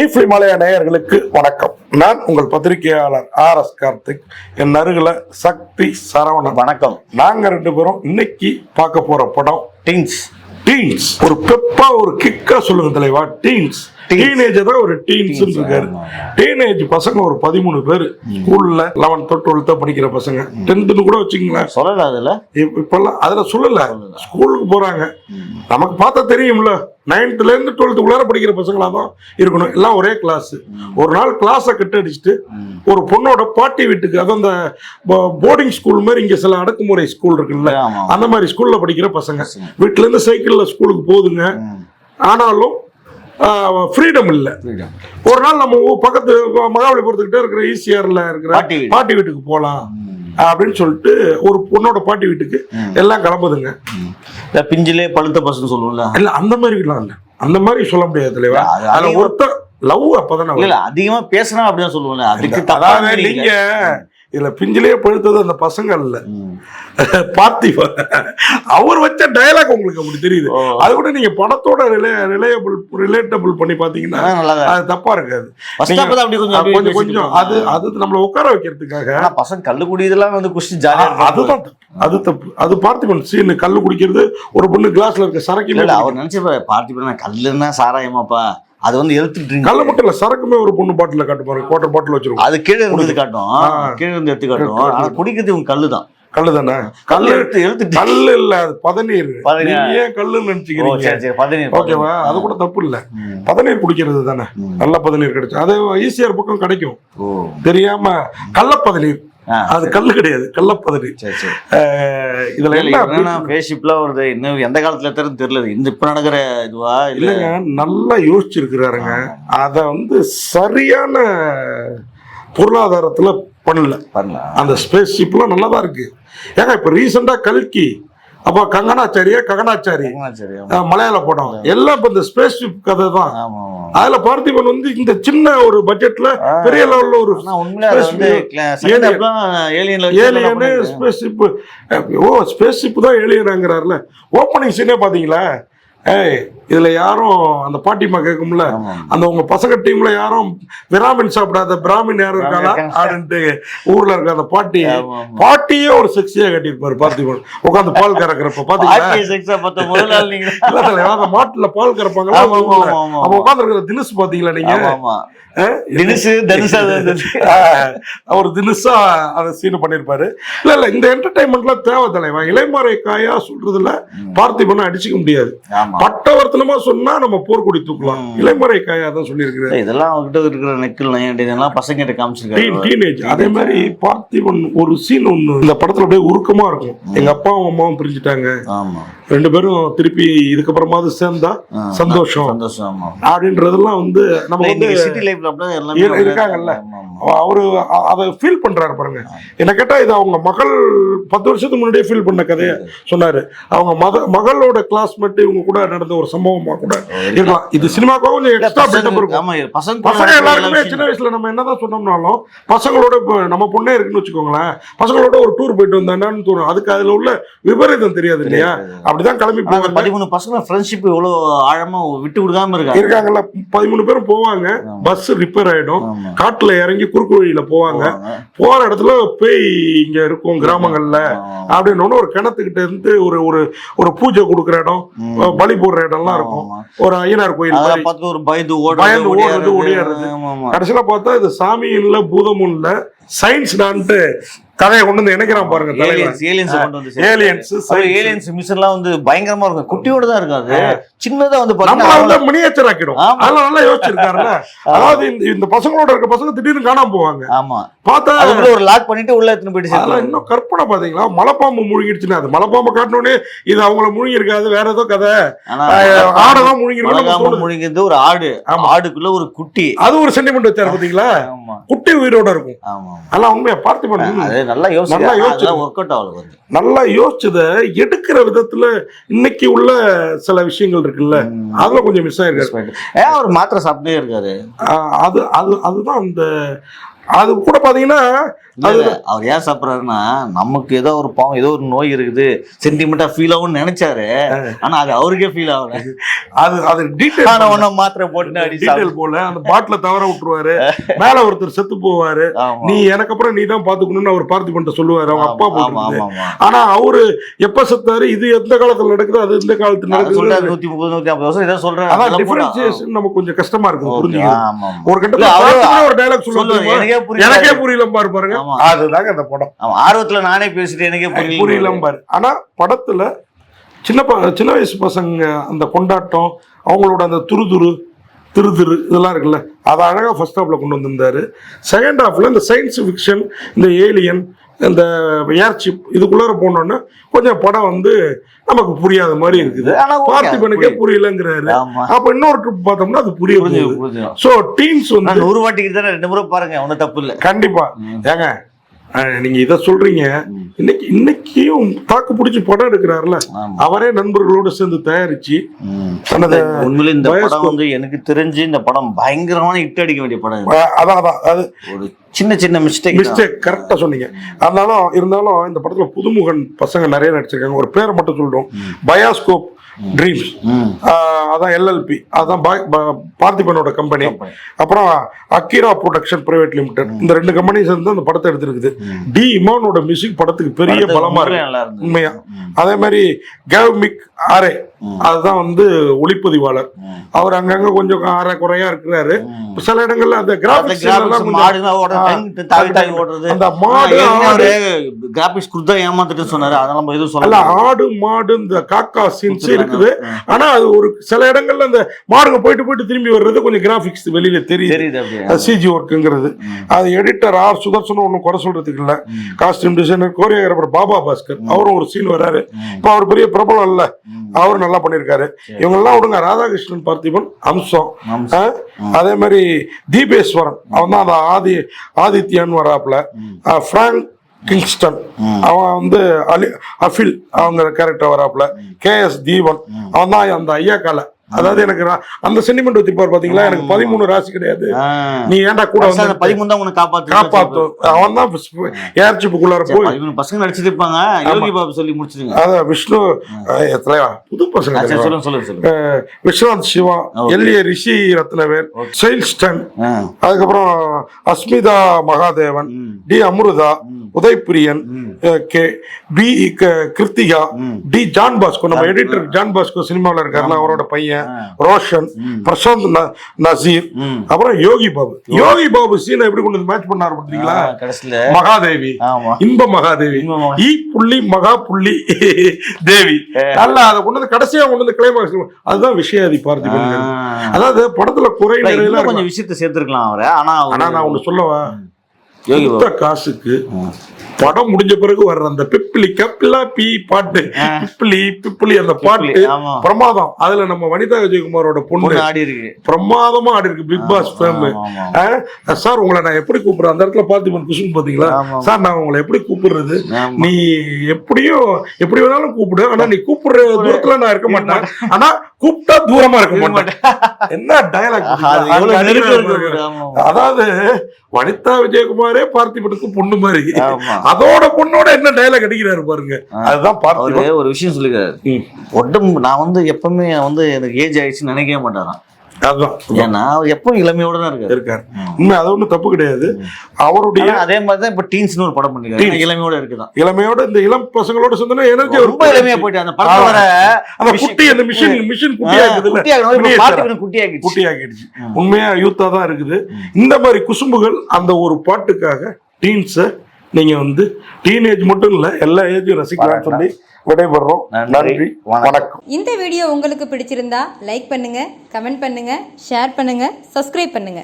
நீஃப்லி மலைய நேயர்களுக்கு வணக்கம். நான் உங்கள் பத்திரிகையாளர் ஆர் எஸ் கார்த்திக். என் அருகில சக்தி சரவணன். வணக்கம். நாங்க ரெண்டு பேரும் இன்னைக்கு பார்க்க போற படம் டீன்ஸ் டீன்ஸ் ஒரு பெப்பா ஒரு கிக்கா சொல்லுங்க தலைவா டீன்ஸ் டீனேஜ் தான் ஒரு டீன்ஸ் இருக்காரு. டீனேஜ் பசங்க ஒரு பதிமூணு பேர். ஸ்கூல்ல லெவன்த்தோ டுவெல்த்தோ படிக்கிற பசங்க. டென்த்துன்னு கூட வச்சுங்களேன் சொல்லல அதுல? இப்ப- இப்பெல்லாம் அதுல சொல்லல. ஸ்கூலுக்கு போறாங்க. நமக்கு பார்த்தா தெரியும்ல. நைன்த்ல இருந்து டுவெல்த்துக்குள்ளார படிக்கிற பசங்களா தான் இருக்கணும். எல்லாம் ஒரே கிளாஸ் ஒரு நாள் கிளாஸை கட் அடிச்சுட்டு ஒரு பொண்ணோட பாட்டி வீட்டுக்கு அதான் அந்த போர்டிங் ஸ்கூல் மாதிரி இங்க சில அடக்குமுறை ஸ்கூல் இருக்குல்ல. அந்த மாதிரி ஸ்கூல்ல படிக்கிற பசங்க. வீட்டுல இருந்து சைக்கிள்ல ஸ்கூலுக்கு போகுதுங்க. ஆனாலும் ஃப்ரீடம் இல்லை. ஒரு நாள் நம்ம பக்கத்து மகாபலிபுரத்துக்கிட்ட இருக்கிற ஈசிஆர்ல இருக்கிற பாட்டி வீடு. பாட்டி வீட்டுக்கு போகலாம் அப்படின்னு சொல்லிட்டு ஒரு பொண்ணோட பாட்டி வீட்டுக்கு எல்லாம் கிளம்புதுங்க. இந்த பிஞ்சிலே பழுத்த பசங்க சொல்லுவோம்ல. இல்ல அந்த மாதிரிலாம் இல்ல. அந்த மாதிரி சொல்ல முடியாது தலைவா. அது அதுல ஒருத்தர் லவ் அப்பதானே இல்ல அதிகமா பேசினா அப்படிதான் சொல்லுவோம்ல. அதுக்கு அதாவது. நீங்க இதுல பிஞ்சிலேயே பழுத்தது அந்த பசங்க இல்ல ம். பார்த்திபன் அவர் வச்ச டயலாக் உங்களுக்கு அப்படி தெரியுது. அது கூட நீங்க படத்தோட ரிலே ரிலேயபிள் ரிலேட்டபிள் பண்ணி தான். அது தப்பா இருக்காது கொஞ்சம் கொஞ்சம் அது அது நம்மள உட்கார வைக்கிறதுக்காக பசங்க கல்லு குடி இதெல்லாம் வந்து குடிச்சு ஜாலியா ஆ, அதுதான். அது தப்பு அது பார்த்திபன் சீன் கல்லு குடிக்கிறது ஒரு பொண்ணு கிளாஸ்ல இருக்க சரக்கு இல்ல அவர் நினைச்ச பண்ண கல்லுன்னா சாராயமாப்பா அது வந்து எழுத்து ட்ரிங்க் கல்ல மட்டும் இல்ல சரக்குமே ஒரு பொண்ணு பாட்டில காட்டு பாருங்க குவார்டர் பாட்டில் வச்சிருக்கோம். அது கீழே இருந்து காட்டும். கீழே இருந்து எடுத்து காட்டும் ஆனா குடிக்கிறது இவங்க கல்லு தான் கல்லு தானே கல்லு எடுத்து எழுத்து கல்லு இல்ல அது பதநீர். பதநீர். ஏன் கல்லுன்னு நினைச்சுக்கிறீங்க? சரி சரி பதினேழு ஓகேவா அது கூட தப்பு இல்ல. பதநீர் குடிக்கிறது தானே. நல்ல பதநீர் கிடைச்சு. அது ஈஸியார் பக்கம் கிடைக்கும். தெரியாம கள்ளப்பதநீர். ஆ, அது கல்லு கிடையாது அஹ் இதுல என்னன்னா வருது. இன்னும் எந்த காலத்துல தெரியும் தெரியல. இந்த இப்ப நடக்கிற இதுவா இல்ல? இல்லைங்க நல்லா யோசிச்சிருக்கிறாருங்க. அத வந்து சரியான பொருளாதாரத்துல பண்ணல. பண்ணலாம் அந்த ஸ்பேஸ் ஷிப்லாம் நல்லா தான் இருக்கு. ஏங்க இப்ப ரீசெண்டா கல்கி அப்ப கங்கனாச்சாரியா ககனாச்சாரி சரி ஆமா. அஹ் மலையாள படம் எல்லாம் இப்ப இந்த ஸ்பேஸ் கதை தான். அதுல பார்த்திபன் வந்து இந்த சின்ன ஒரு பட்ஜெட்ல பெரிய லெவல்ல ஒரு ஏலியனு. ஸ்பேஸ் ஷிப் ஓ ஸ்பேஸ் ஷிப் தான் ஏலியனாங்கிறாருல ஓப்பனிங் சீனே பாத்தீங்களா ஏய் இதுல யாரும் அந்த பாட்டிமா கேட்கும்ல. அந்த உங்க பசங்க டீம்ல யாரும் விராமின் சாப்பிடாத பிராமின் யாரும் இருக்காங்க. அப்படின்ட்டு ஊர்ல இருக்க அந்த பாட்டி. பாட்டியே ஒரு செக்ஸியா கட்டியிருப்பாரு பார்த்திபன் உட்காந்து பால் கறக்கிறப்ப தலைவா, அந்த மாட்டுல பால் ஆமா. அவன் இருக்கிற தினுசு பாத்தீங்களா நீங்க? தினுசு, அவர் தினுசா அதை சீன் பண்ணிருப்பாரு இல்ல இல்ல இந்த என்டர்டைன்மெண்ட்லாம் தேவை தலைவா இளைமறை காயா சொல்றதுல பார்த்திபனை அடிச்சுக்க முடியாது ஆமா. பட்டவர்த்தனமா சொன்னா நம்ம போர்க்கொடி தூக்கலாம். இளைமறை காயா தான் சொல்லியிருக்கிறாரு. இதெல்லாம் அவகிட்ட இருக்கிற நெக்கில் இதெல்லாம் பசங்க கிட்ட காமிச்சிருக்காரு டீன் டீனேஜ். அதே மாதிரி பார்த்திபன் ஒரு சீன் ஒண்ணு. இந்த படத்துல அப்படியே உருக்கமா இருக்கும். எங்க அப்பாவும் அம்மாவும் பிரிஞ்சுட்டாங்க. ஆமா. ரெண்டு பேரும் திருப்பி இதுக்கப்புறமாவது சேர்ந்தா சந்தோஷம். அப்படின்றதெல்லாம் வந்து நம்ம வந்து இருக்காங்கல்ல. அவரு அதை ஃபீல் பண்றாரு பாருங்க. என்ன கேட்டா இது அவங்க மகள் பத்து வருஷத்துக்கு முன்னாடியே ஃபீல் பண்ண கதையை சொன்னாரு. அவங்க மத மகளோட கிளாஸ்மேட் இவங்க கூட நடந்த ஒரு சம்பவமா கூட இருக்கலாம் இது சினிமாக்காக கொஞ்சம் எக்ஸ்ட்ரா பில்டப் இருக்கும். பசங்க எல்லாருக்குமே எல்லா சின்ன வயசுல நம்ம என்னதான் சொன்னோம்னாலும் பசங்களோட நம்ம பொண்ணே இருக்குன்னு வச்சுக்கோங்களேன் பசங்களோட ஒரு டூர் போயிட்டு வந்தான்னு தோணும். அதுக்கு அதுல உள்ள விபரீதம் தெரியாது இல்லையா? அப்படிதான் கிளம்பி போவாங்க. பதிமூணு பசங்க ஃப்ரெண்ட்ஷிப் இவ்வளவு ஆழமா விட்டு கொடுக்காம இருக்காங்க. இருக்காங்கல்ல பதிமூணு பேரும் போவாங்க. பஸ் ரிப்பேர் ஆயிடும். காட்டுல இறங்கி குறுக்கு வழியில போவாங்க. போற இடத்துல பேய் இங்க இருக்கும் கிராமங்கள்ல. அப்படின்னு ஒரு கிணத்துக்கிட்ட இருந்து ஒரு ஒரு ஒரு பூஜை கொடுக்குற இடம். பலி போடுற இடம்லாம் இருக்கும். ஒரு ஐயனார் கோயில். பார்த்து ஒரு பயந்து பயந்து ஓடுறது, ஓடியாடுறது. கடைசியில பார்த்தா இது சாமியும் இல்ல பூதமும் இல்ல சயின்ஸ் டான்ட்டு கதையை கொண்டு வந்து இணைக்கிறான் பாருங்க கொண்டு வந்து. ஏலியன்ஸ் அப்புறம் aliens mission எல்லாம் வந்து பயங்கரமா இருக்கும். குட்டியோட தான் இருக்காது சின்னதா வந்து நம்மள வந்து மினியேச்சர் ஆக்கிடும். அதெல்லாம் நல்லா யோசிச்சிருக்காருல்ல? அதாவது இந்த இந்த பசங்களோட இருக்க பசங்க திடீர்னு காணாம போவாங்க. ஆமா. பார்த்தா அதுக்குள்ள ஒரு லாக் பண்ணிட்டு உள்ள எடுத்துன்னு போயிட்டு அதெல்லாம் இன்னும் கற்பனை பாத்தீங்களா மலைப்பாம்பு முழுங்கிடுச்சுன்னா அது. மலைப்பாம்பு காட்டினோடனே இது அவங்கள முழுங்கி இருக்காது வேற ஏதோ கதை. ஆனா ஆடதான் முழுங்கி மலகாம முழுங்கிறது ஒரு ஆடு. ஆமா. ஆடுக்குள்ள ஒரு குட்டி. அது ஒரு சென்டிமெண்ட் வச்சாரு பாத்தீங்களா குட்டி உயிரோட இருக்கும். அதெல்லாம் உண்மையா? பார்த்திபன் அது நல்லா நல்லா யோசிச்சு யோசிச்சு. அதெல்லாம் ஒர்க் அவுட் ஆகல நல்லா யோசிச்சத எடுக்கிற விதத்துல இன்னைக்கு உள்ள சில விஷயங்கள் இருக்குல்ல. அதுல கொஞ்சம் மிஸ் ஆயிருக்காரு ஏன் அவர் மாத்திரை சாப்பிட்டே இருக்காரு அது அது அதுதான் அந்த அது கூட பாத்தீங்கன்னா அவர் ஏன் சாப்பிடுறாருன்னா நமக்கு ஏதோ ஒரு பாவம் ஏதோ ஒரு நோய் இருக்குது. சென்டிமெண்டா ஃபீல் ஆகும்னு நினைச்சாரு. ஆனா அது அவருக்கே ஃபீல் ஆகல. அது அது டீட்டெயில் ஒன்னும் மாத்திரை போட்டு டீட்டெயில் போல அந்த பாட்டில தவற விட்டுருவாரு. மேல ஒருத்தர் செத்து போவாரு. நீ எனக்கு அப்புறம் நீ தான் பாத்துக்கணும்னு அவர் பார்த்திபன்ட்ட சொல்லுவாரு. அவங்க அப்பா போட்டு ஆனா அவரு எப்ப செத்தாரு? இது எந்த காலத்துல நடக்குது அது எந்த காலத்துல நடக்குது நூத்தி முப்பது நூத்தி ஐம்பது வருஷம் ஏதோ சொல்றேன் அதான். டிஃபரன்சியேஷன் நமக்கு கொஞ்சம் கஷ்டமா இருக்கு ஓகே, புரிஞ்சுக்க ஆமா, ஆமா. ஒரு கட்டத்துல ஒரு டைலாக் எனக்கே புரியல. எனக்கே புரியல பாரு பாருங்க. அதுதாங்க அந்த படம். ஆமா, ஆர்வத்துல நானே பேசிட்டு எனக்கே புரியல புரியல பாரு ஆனா படத்துல சின்ன ப- சின்ன வயசு பசங்க அந்த கொண்டாட்டம் அவங்களோட அந்த துருதுரு திரு திரு இதெல்லாம் இருக்குல்ல அதை அழகா ஃபர்ஸ்ட் ஹாஃப்ல கொண்டு வந்திருந்தாரு. செகண்ட் ஹாஃப்ல இந்த சயின்ஸ் ஃபிக்ஷன் இந்த ஏலியன் இந்த ஏர்ஷிப் இதுக்குள்ளார போனோன்னா கொஞ்சம் படம் வந்து நமக்கு புரியாத மாதிரி இருக்குது. ஆனா பார்த்திபனுக்கே. புரியலங்கிறாரு. அப்ப இன்னொரு ட்ரிப் பார்த்தோம்னா அது புரிய புரிஞ்சு போகுது. புரிஞ்சு ஸோ டீன்ஸ் வந்து நூறு வாட்டிக்கு தானே ரெண்டு முறை பாருங்க ஒன்றும் தப்பு இல்ல. கண்டிப்பா. ஏங்க நீங்க இத சொல்றீங்க. இன்னைக்கு இன்னைக்கும் தாக்கு பிடிச்சி படம் எடுக்கிறாருல. அவரே நண்பர்களோட சேர்ந்து தயாரிச்சு உண்மையில இந்த. படம் வந்து எனக்கு தெரிஞ்சு இந்த படம் பயங்கரமான ஹிட் அடிக்க வேண்டிய படம் அதான் அதான். அது ஒரு சின்ன சின்ன மிஸ்டேக் மிஸ்டேக் கரெக்டா சொன்னீங்க. அதனாலும் இருந்தாலும் இந்த படத்துல புதுமுகன் பசங்க நிறைய நடிச்சிருக்காங்க. ஒரு பேரை மட்டும் சொல்லிட்டோம் பயாஸ்கோப் ட்ரீம்ஸ் அதான் எல்எல்பி அதான் பார்த்திபனோட கம்பெனி அப்புறம் அக்கிரா ப்ரொடக்ஷன் பிரைவேட் லிமிடெட் இந்த ரெண்டு கம்பெனி சேர்ந்து அந்த படத்தை எடுத்திருக்குது. டி இமானோட மியூசிக் படத்துக்கு பெரிய பலமா இருக்கு. உண்மையா. அதே மாதிரி கேவ்மிக் ஆரே. அதுதான் வந்து ஒளிப்பதிவாளர். அவர் அங்கங்க கொஞ்சம் அரை குறையா இருக்கிறாரு. சில இடங்கள்ல அந்த கிராபிக்ஸ். அந்த மாடு அவரு graphics கொடுத்தா ஏமாத்திட்டு சொன்னாரு அதனால நம்ம எதுவும் அல்ல சொல்ல ஆடு மாடு இந்த காக்கா சீன்ஸ். இருக்குது. ஆனா அது ஒரு சில இடங்கள்ல அந்த மாடுங்க போயிட்டு போயிட்டு திரும்பி வர்றது கொஞ்சம் கிராபிக்ஸ் வெளியில தெரியுது சிஜி ஒர்க்குங்கிறது. அது எடிட்டர் ஆர் சுதர்சனும் ஒன்றும் குறை சொல்றதுக்கு இல்ல. Costume designer choreographer Baba Bhaskar அவரும் ஒரு சீன் வராரு. இப்போ அவர் பெரிய பிரபலம் இல்ல ம். நல்லா பண்ணியிருக்காரு இவங்க எல்லாம் விடுங்க. ராதாகிருஷ்ணன் பார்த்திபன் அம்சம்? அதே மாதிரி தீபேஸ்வரன். அவன் தான் அந்த ஆதி ஆதித்யன் வராப்புல. ம். ஆ, பிராங்க் கிங்ஸ்டன். அவன் வந்து அலி அஃபில் அவங்க கேரக்டர் வராப்புல. K S Deepan. அவன் தான் அந்த ஐயா கால அதாவது எனக்கு அந்த சென்டிமெண்ட் வச்சிருப்பார் பாத்தீங்களா? எனக்கு பதிமூணு ராசி கிடையாது. நீ ஏன்டா கூட வந்து பதிமூணு தான் உன்னை காப்பாத்து. காப்பாத்தும் அவன் தான் ஏர்ச்சிப்புக்குள்ளார போய் பதிமூணு பசங்க நடிச்சிட்டு இருப்பாங்க. யோகி பாபு சொல்லி முடிச்சிருங்க. அதான் விஷ்ணு தலைவா, புது பசங்க. சொல்லுங்க சொல்லுங்க விஸ்வநாத் சிவா. எல்ஏ ரிஷி ரத்னவேல் சைல்ஸ்டன். அதுக்கப்புறம் Asmitha Mahadevan. T Amritha. Udaypriyan K P Kiruthika. T John Bosco நம்ம எடிட்டர் ஜான் பாஸ்கோ சினிமாவில் இருக்காருல்ல அவரோட பையன். ரோஷன். பிரசாந்த் நசீர். அப்புறம் யோகி பாபு யோகி பாபு சீனை எப்படி கொண்டு மேட்ச் பண்ணாரு பார்த்தீங்களா மகாதேவி இன்ப மகாதேவி ஈ புள்ளி மகா புள்ளி தேவி நல்லா அதை கொண்டு வந்து கடைசியா கொண்டு வந்து கிளைமாக்ஸ் அதுதான் பார்த்திபன் ஆ. அதாவது படத்துல குறை. கொஞ்சம் விஷயத்த சேர்த்திருக்கலாம் அவரு- ஆனா நான் ஒண்ணு சொல்லவா? யோகி காசுக்கு. படம் முடிஞ்ச பிறகு வர்ற அந்த பிப்பிலி கப்பிலா பி பாட்டு. ஆ. பிப்பிலி பிப்பிலி அந்த பாட்டு. பிரமாதம். அதுல நம்ம வனிதா விஜயகுமாரோட பொண்ணு. ஆடி இருக்கு. பிரமாதமா ஆடி இருக்கு. Big pass fame. சார் உங்களை நான் எப்படி கூப்பிடுறேன்? அந்த இடத்துல பார்த்திபன் குசும் பாத்தீங்களா. சார் நான் உங்களை எப்படி கூப்பிடுறது. நீ எப்படியும் எப்படி வேணாலும் கூப்பிடு. ஆனா நீ கூப்பிடுற தூரத்துல நான் இருக்க மாட்டேன். ஆனா கூப்பிட்டா தூரமா இருக்க மாட்டேன். என்ன டயலாக். அதாவது வனிதா விஜயகுமாரே பார்த்திபனுக்கு பொண்ணு மாதிரி. அதோட பொண்ணோட என்ன டயலாக் அடிக்கிறாரு பாருங்க. அதுதான் பார்த்திபன் ஒரு விஷயம் சொல்லிக்கிறாரு. உடம்பு நான் வந்து எப்பவுமே வந்து எனக்கு ஏஜ் ஆயிடுச்சுன்னு நினைக்கவே அதுதான். ஏன்னா எப்பவும் இளமையோட தான் இருக்காரு. இருக்காரு உண்மை அது ஒண்ணும் தப்பு கிடையாது. அவருடைய அதே மாதிரி தான் இப்ப டீன்ஸ்னு ஒரு படம் பண்ணிருக்காரு. இளமையோட இருக்குதான். இளமையோட இந்த இளம் பசங்களோட சேர்ந்தா எனர்ஜி ரொம்ப இளமையா போயிட்டு அந்த வர அந்த குட்டி அந்த மிஷின் மிஷின் Miniature. பாத்துக்கணும் குட்டியாக்கிடுச்சு குட்டியாக்கிடுச்சு உண்மையா யூத்தா தான் இருக்குது. இந்த மாதிரி குசும்புகள் அந்த ஒரு பாட்டுக்காக டீன்ஸ நீங்க வந்து டீனேஜ் மட்டும் இல்ல எல்லா ஏஜும் ரசிக்கலாம்னு சொல்லி விடைபெறுறோம். நன்றி. வணக்கம். இந்த வீடியோ உங்களுக்கு பிடிச்சிருந்தா லைக் பண்ணுங்க கமெண்ட் பண்ணுங்க ஷேர் பண்ணுங்க சப்ஸ்கிரைப் பண்ணுங்க.